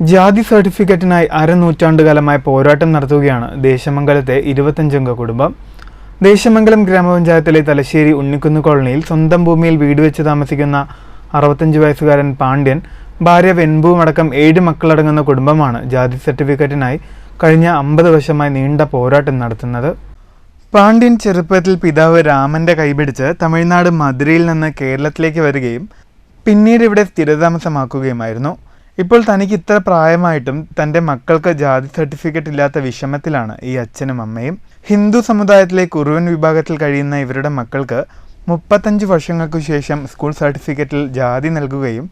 ജാതി സർട്ടിഫിക്കറ്റിനായി അരനൂറ്റാണ്ടുകാലമായ പോരാട്ടം നടത്തുകയാണ് ദേശമംഗലത്തെ ഇരുപത്തഞ്ചംഗ കുടുംബം. ദേശമംഗലം ഗ്രാമപഞ്ചായത്തിലെ തലശ്ശേരി ഉണ്ണിക്കുന്ന് കോളനിയിൽ സ്വന്തം ഭൂമിയിൽ വീട് വെച്ച് താമസിക്കുന്ന അറുപത്തഞ്ച് വയസ്സുകാരൻ പാണ്ഡ്യൻ ഭാര്യ വെൻപുവും അടക്കം ഏഴ് മക്കളടങ്ങുന്ന കുടുംബമാണ് ജാതി സർട്ടിഫിക്കറ്റിനായി കഴിഞ്ഞ അമ്പത് വർഷമായി നീണ്ട പോരാട്ടം നടത്തുന്നത്. പാണ്ഡ്യൻ ചെറുപ്പത്തിൽ പിതാവ് രാമന്റെ കൈപിടിച്ച് തമിഴ്നാട് മധുരയിൽ നിന്ന് കേരളത്തിലേക്ക് വരികയും പിന്നീട് ഇവിടെ സ്ഥിരതാമസമാക്കുകയുമായിരുന്നു. ഇപ്പോൾ തനിക്ക് ഇത്ര പ്രായമായിട്ടും തന്റെ മക്കൾക്ക് ജാതി സർട്ടിഫിക്കറ്റ് ഇല്ലാത്ത വിഷമത്തിലാണ് ഈ അച്ഛനും അമ്മയും. ഹിന്ദു സമുദായത്തിലെ കുറുവൻ വിഭാഗത്തിൽ കഴിയുന്ന ഇവരുടെ മക്കൾക്ക് മുപ്പത്തഞ്ച് വർഷങ്ങൾക്കു ശേഷം സ്കൂൾ സർട്ടിഫിക്കറ്റിൽ ജാതി നൽകുകയും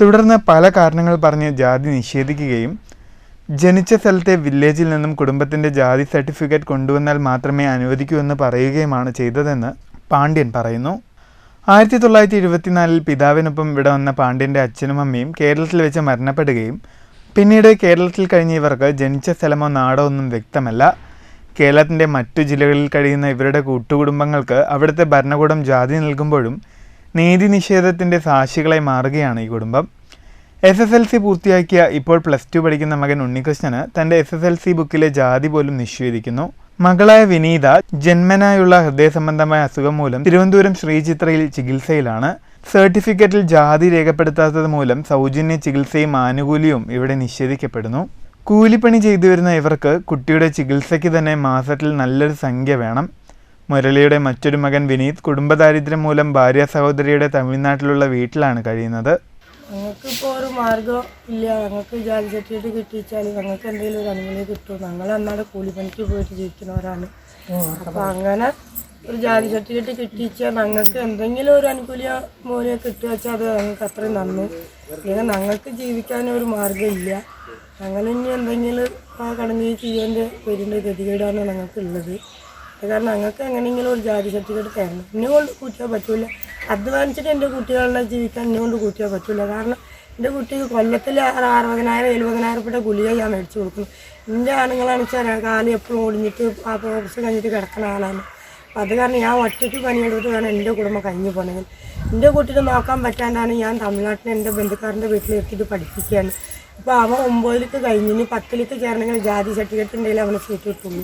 തുടർന്ന് പല കാരണങ്ങൾ പറഞ്ഞ് ജാതി നിഷേധിക്കുകയും ജനിച്ച സ്ഥലത്തെ വില്ലേജിൽ നിന്നും കുടുംബത്തിന്റെ ജാതി സർട്ടിഫിക്കറ്റ് കൊണ്ടുവന്നാൽ മാത്രമേ അനുവദിക്കൂ എന്ന് പറയുകയുമാണ് ചെയ്തതെന്ന് പാണ്ഡ്യൻ പറയുന്നു. ആയിരത്തി തൊള്ളായിരത്തി ഇരുപത്തിനാലിൽ പിതാവിനൊപ്പം ഇവിടെ വന്ന പാണ്ഡ്യന്റെ അച്ഛനും അമ്മയും കേരളത്തിൽ വെച്ച് മരണപ്പെടുകയും പിന്നീട് കേരളത്തിൽ കഴിഞ്ഞ ഇവർക്ക് ജനിച്ച സ്ഥലമോ നാടോ ഒന്നും വ്യക്തമല്ല. കേരളത്തിന്റെ മറ്റു ജില്ലകളിൽ കഴിയുന്ന ഇവരുടെ കൂട്ടുകുടുംബങ്ങൾക്ക് അവിടുത്തെ ഭരണകൂടം ജാതി നൽകുമ്പോഴും നീതി നിഷേധത്തിന്റെ സാക്ഷികളായി മാറുകയാണ് ഈ കുടുംബം. എസ് എസ് എൽ സി പൂർത്തിയാക്കിയ ഇപ്പോൾ പ്ലസ് ടു പഠിക്കുന്ന മകൻ ഉണ്ണികൃഷ്ണന് തന്റെ എസ് എസ് എൽ സി ബുക്കിലെ ജാതി പോലും നിഷേധിക്കുന്നു. മകളായ വിനീത ജന്മനായുള്ള ഹൃദയ സംബന്ധമായ അസുഖം മൂലം തിരുവനന്തപുരം ശ്രീചിത്രയിൽ ചികിത്സയിലാണ്. സർട്ടിഫിക്കറ്റിൽ ജാതി രേഖപ്പെടുത്താത്തത് മൂലം സൗജന്യ ചികിത്സയും ആനുകൂല്യവും ഇവിടെ നിഷേധിക്കപ്പെടുന്നു. കൂലിപ്പണി ചെയ്തു വരുന്ന ഇവർക്ക് കുട്ടിയുടെ ചികിത്സയ്ക്ക് തന്നെ മാസത്തിൽ നല്ലൊരു സംഖ്യ വേണം. മുരളിയുടെ മറ്റൊരു മകൻ വിനീത് കുടുംബദാരിദ്ര്യം മൂലം ഭാര്യ സഹോദരിയുടെ തമിഴ്നാട്ടിലുള്ള വീട്ടിലാണ് കഴിയുന്നത്. ഇപ്പോൾ മാർഗം ഇല്ല. ഞങ്ങൾക്ക് ജാതി സർട്ടിഫിക്കറ്റ് കിട്ടിച്ചാൽ ഞങ്ങൾക്ക് എന്തെങ്കിലും ഒരു അനുമതി കിട്ടും. ഞങ്ങൾ അന്നാട് കൂലിപ്പണിക്ക് പോയിട്ട് ജീവിക്കുന്നവരാണ്. അപ്പം അങ്ങനെ ഒരു ജാതി സർട്ടിഫിക്കറ്റ് കിട്ടിച്ചാൽ ഞങ്ങൾക്ക് എന്തെങ്കിലും ഒരു അനുകൂല്യ മൂല്യം കിട്ടുക വെച്ചാൽ അത് ഞങ്ങൾക്ക് അത്രയും നന്നു ഇല്ലെങ്കിൽ ഞങ്ങൾക്ക് ജീവിക്കാൻ ഒരു മാർഗം ഇല്ല. ഞങ്ങൾ ഇനി എന്തെങ്കിലും ആ കടന്നു ചെയ്യേണ്ട പേരിന്റെ ഗതികേടാണ് ഞങ്ങൾക്ക് ഉള്ളത് അത് കാരണം ഞങ്ങൾക്ക് എങ്ങനെയെങ്കിലും ഒരു ജാതി സർട്ടിഫിക്കറ്റ് തരണം. എന്നെ കൊണ്ട് കൂട്ടിയാൽ പറ്റൂല. അധ്വാനിച്ചിട്ട് എന്റെ കുട്ടികളെ ജീവിക്കാൻ എന്നെ കൊണ്ട് കൂട്ടിയാൽ പറ്റൂല. കാരണം എന്റെ കുട്ടിക്ക് കൊല്ലത്തിൽ അറുപതിനായിരം എഴുപതിനായിരം റുപ്യയുടെ ഗുളിക ഞാൻ മേടിച്ചു കൊടുക്കുന്നു. എന്റെ ആണുങ്ങളാണ് വെച്ചാൽ കാലം എപ്പോഴും ഒടിഞ്ഞിട്ട് ആ പ്രോഗ്രസ് കഴിഞ്ഞിട്ട് കിടക്കുന്ന ആളാണ്. അപ്പം അത് കാരണം ഞാൻ ഒറ്റയ്ക്ക് പണിയെടുത്ത് വേണം എന്റെ കുടുംബം കഴിഞ്ഞു പോകണമെങ്കിൽ എന്റെ കുട്ടീനെ നോക്കാൻ പറ്റാണ്ടാണ് ഞാൻ തമിഴ്നാട്ടിൽ എന്റെ ബന്ധുക്കാരന്റെ വീട്ടിൽ എത്തിയിട്ട് പഠിപ്പിക്കുകയാണ് ഇപ്പോൾ അവൻ ഒമ്പതിലേക്ക് കഴിഞ്ഞിന് പത്തിലേക്ക് ചേരണമെങ്കിൽ ജാതി സർട്ടിഫിക്കറ്റ് ഉണ്ടെങ്കിൽ അവന് സീറ്റ് കിട്ടുള്ളൂ.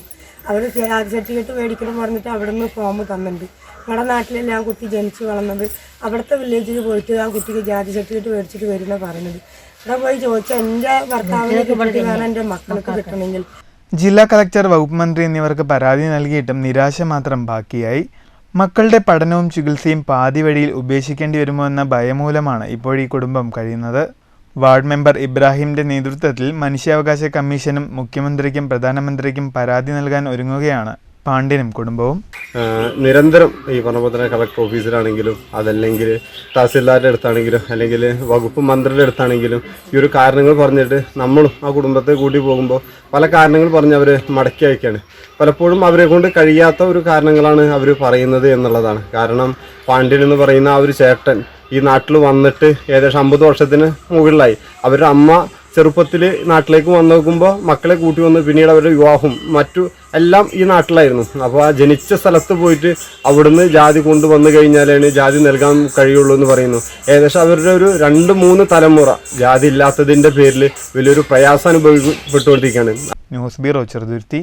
അവർ ജാതി സർട്ടിഫിക്കറ്റ് മേടിക്കണം പറഞ്ഞിട്ട് അവിടെ നിന്ന് ഫോം തന്നിട്ടുണ്ട്. നമ്മുടെ നാട്ടിലെല്ലാം ആ കുട്ടി ജനിച്ചു വളർന്നത്? അവിടുത്തെ വില്ലേജിൽ പോയിട്ട് ആ കുട്ടിക്ക് ജാതി സർട്ടിഫിക്കറ്റ് മേടിച്ചിട്ട് വരുന്ന പറഞ്ഞത് അവിടെ പോയി ചോദിച്ചാൽ എന്റെ ഭർത്താവിനെ വേണം എന്റെ മക്കൾക്ക് കിട്ടണമെങ്കിൽ. ജില്ലാ കളക്ടർ വകുപ്പ് മന്ത്രി എന്നിവർക്ക് പരാതി നൽകിയിട്ടും നിരാശ മാത്രം ബാക്കിയായി. മക്കളുടെ പഠനവും ചികിത്സയും പാതി വഴിയിൽ ഉപേക്ഷിക്കേണ്ടി വരുമോ എന്ന ഭയമൂലമാണ് ഇപ്പോഴീ ഈ കുടുംബം കഴിയുന്നത്. വാർഡ് മെമ്പർ ഇബ്രാഹിമിന്റെ നേതൃത്വത്തിൽ മനുഷ്യാവകാശ കമ്മീഷനും മുഖ്യമന്ത്രിക്കും പ്രധാനമന്ത്രിക്കും പരാതി നൽകാൻ ഒരുങ്ങുകയാണ്. പാണ്ഡ്യനും കുടുംബവും. നിരന്തരം ഈ പറഞ്ഞ കളക്ടർ ഓഫീസിലാണെങ്കിലും അതല്ലെങ്കിൽ തഹസിൽദാരുടെ അടുത്താണെങ്കിലും അല്ലെങ്കിൽ വകുപ്പ് മന്ത്രിയുടെ അടുത്താണെങ്കിലും ഈ ഒരു കാരണങ്ങൾ പറഞ്ഞിട്ട് നമ്മളും ആ കുടുംബത്തെ കൂട്ടി പോകുമ്പോൾ പല കാരണങ്ങൾ പറഞ്ഞ് അവർ മടക്കി അയക്കുകയാണ്. പലപ്പോഴും അവരെ കൊണ്ട് കഴിയാത്ത ഒരു കാരണങ്ങളാണ് അവർ പറയുന്നത് എന്നുള്ളതാണ്. കാരണം പാണ്ഡ്യൻ എന്ന് പറയുന്ന ആ ഒരു ചേട്ടൻ ഈ നാട്ടിൽ വന്നിട്ട് ഏകദേശം അമ്പത് വർഷത്തിന് മുകളിലായി. അവരുടെ അമ്മ ചെറുപ്പത്തിൽ നാട്ടിലേക്ക് വന്നു നോക്കുമ്പോൾ മക്കളെ കൂട്ടി വന്ന് പിന്നീട് അവരുടെ വിവാഹം മറ്റു എല്ലാം ഈ നാട്ടിലായിരുന്നു. അപ്പോൾ ആ ജനിച്ച സ്ഥലത്ത് പോയിട്ട് അവിടുന്ന് ജാതി കൊണ്ടുവന്നു കഴിഞ്ഞാലാണ് ജാതി നൽകാൻ കഴിയുള്ളൂ എന്ന് പറയുന്നു. ഏകദേശം അവരുടെ ഒരു രണ്ട് മൂന്ന് തലമുറ ജാതി ഇല്ലാത്തതിന്റെ പേരിൽ വലിയൊരു പ്രയാസം അനുഭവിക്കപ്പെട്ടുകൊണ്ടിരിക്കുകയാണ്. News bureau Cheruthuruthy.